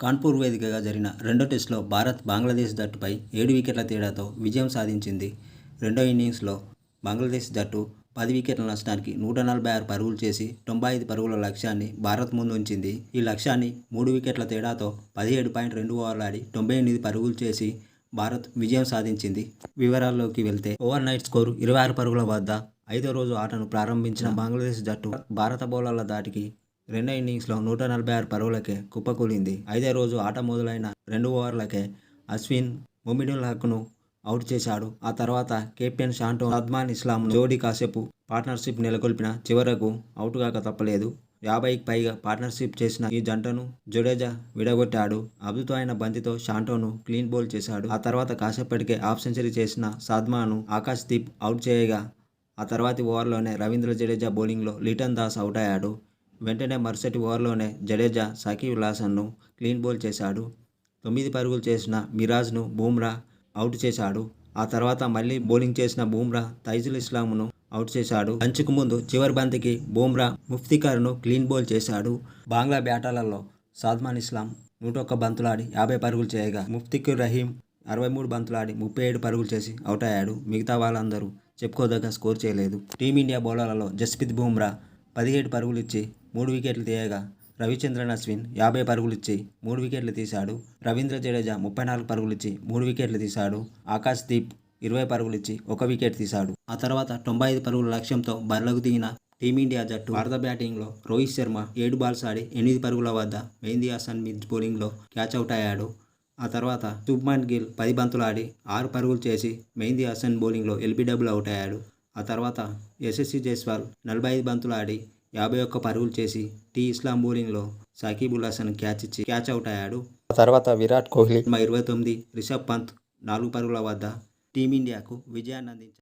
కాన్పూర్ వేదికగా జరిగిన రెండో టెస్టులో భారత్ బంగ్లాదేశ్ జట్టుపై ఏడు వికెట్ల తేడాతో విజయం సాధించింది. రెండో ఇన్నింగ్స్లో బంగ్లాదేశ్ జట్టు పది వికెట్ల నష్టానికి నూట నలభై ఆరు పరుగులు చేసి తొంభై ఐదు పరుగుల లక్ష్యాన్ని భారత్ ముందు ఉంచింది ఈ లక్ష్యాన్ని మూడు వికెట్ల తేడాతో పదిహేడు పాయింట్ రెండు ఓవర్లు ఆడి తొంభై ఎనిమిది పరుగులు చేసి భారత్ విజయం సాధించింది. వివరాల్లోకి వెళ్తే ఓవర్ నైట్ స్కోరు ఇరవై ఆరు పరుగుల వద్ద ఐదో రోజు ఆటను ప్రారంభించిన బంగ్లాదేశ్ జట్టు భారత బౌలర్ల దాటికి రెండో ఇన్నింగ్స్లో నూట నలభై ఆరు పరుగులకే కుప్పకూలింది ఐదో రోజు ఆట మొదలైన రెండు ఓవర్లకే అశ్విన్ మొమినుల్ హక్ను అవుట్ చేశాడు. ఆ తర్వాత కెప్టెన్ షాంటో సద్మాన్ ఇస్లాం జోడీ కాసేపు పార్ట్నర్షిప్ నెలకొల్పిన చివరకు అవుట్ కాక తప్పలేదు. యాభైకి పైగా పార్ట్నర్షిప్ చేసిన ఈ జంటను జడేజా విడగొట్టాడు. అద్భుతమైన బంతితో షాంటోను క్లీన్ బౌల్ చేశాడు. ఆ తర్వాత కాసేపటికే హాఫ్ సెంచరీ చేసిన సాద్మాను ఆకాశ్ దీప్ అవుట్ చేయగా ఆ తర్వాతి ఓవర్లోనే రవీంద్ర జడేజా బౌలింగ్లో లిటన్ దాస్ అవుట్ అయ్యాడు. వెంటనే మరుసటి ఓవర్లోనే జడేజా సకీబ్ లాసన్ను క్లీన్ బౌల్ చేశాడు. తొమ్మిది పరుగులు చేసిన మిరాజ్ను బూమ్రా అవుట్ చేశాడు. ఆ తర్వాత మళ్ళీ బౌలింగ్ చేసిన బూమ్రా తైజుల్ ఇస్లాంను అవుట్ చేశాడు. లంచ్కు ముందు చివరి బంతికి బూమ్రా ముఫ్తికర్ను క్లీన్ బౌల్ చేశాడు. బంగ్లా బ్యాటర్లలో సాద్మాన్ ఇస్లాం నూట ఒక్క బంతులాడి యాభై పరుగులు చేయగా ముఫ్తికుర్ రహీం అరవై మూడు బంతులాడి ముప్పై ఏడు పరుగులు చేసి అవుట్ అయ్యాడు. మిగతా వాళ్ళందరూ చెప్పుకోదగ్గ స్కోర్ చేయలేదు. టీమిండియా బౌలర్లలో జస్ప్రీత్ బూమ్రా పదిహేడు పరుగులు ఇచ్చి మూడు వికెట్లు తీయగా రవిచంద్రన్ అశ్విన్ యాభై పరుగులు ఇచ్చి మూడు వికెట్లు తీశాడు. రవీంద్ర జడేజా ముప్పై నాలుగు పరుగులు ఇచ్చి మూడు వికెట్లు తీశాడు. ఆకాశ్ దీప్ ఇరవై పరుగులు ఇచ్చి ఒక వికెట్ తీశాడు. ఆ తర్వాత తొంభై ఐదు పరుగుల లక్ష్యంతో బరిలోకి దిగిన టీమిండియా జట్టు భారత బ్యాటింగ్లో రోహిత్ శర్మ ఏడు బాల్స్ ఆడి ఎనిమిది పరుగుల వద్ద మెహందీ హసన్ మిడ్ బౌలింగ్లో క్యాచ్ అవుట్ అయ్యాడు. ఆ తర్వాత శుభ్మన్ గిల్ పది బంతులు ఆడి ఆరు పరుగులు చేసి మెహందీ హసన్ బౌలింగ్లో ఎల్బీడబ్ల్యూ అవుట్ అయ్యాడు. ఆ తర్వాత యశస్వి జైస్వాల్ నలభై ఐదు బంతులు ఆడి యాభై ఒక్క పరుగులు చేసి టీ ఇస్లాం బౌలింగ్లో సాకిబుల్ హసన్ క్యాచ్ ఇచ్చి క్యాచ్ అవుట్ అయ్యాడు. ఆ తర్వాత విరాట్ కోహ్లీ ఇరవై తొమ్మిది రిషబ్ పంత్ నాలుగు పరుగుల వద్ద టీమిండియాకు విజయాన్ని అందించారు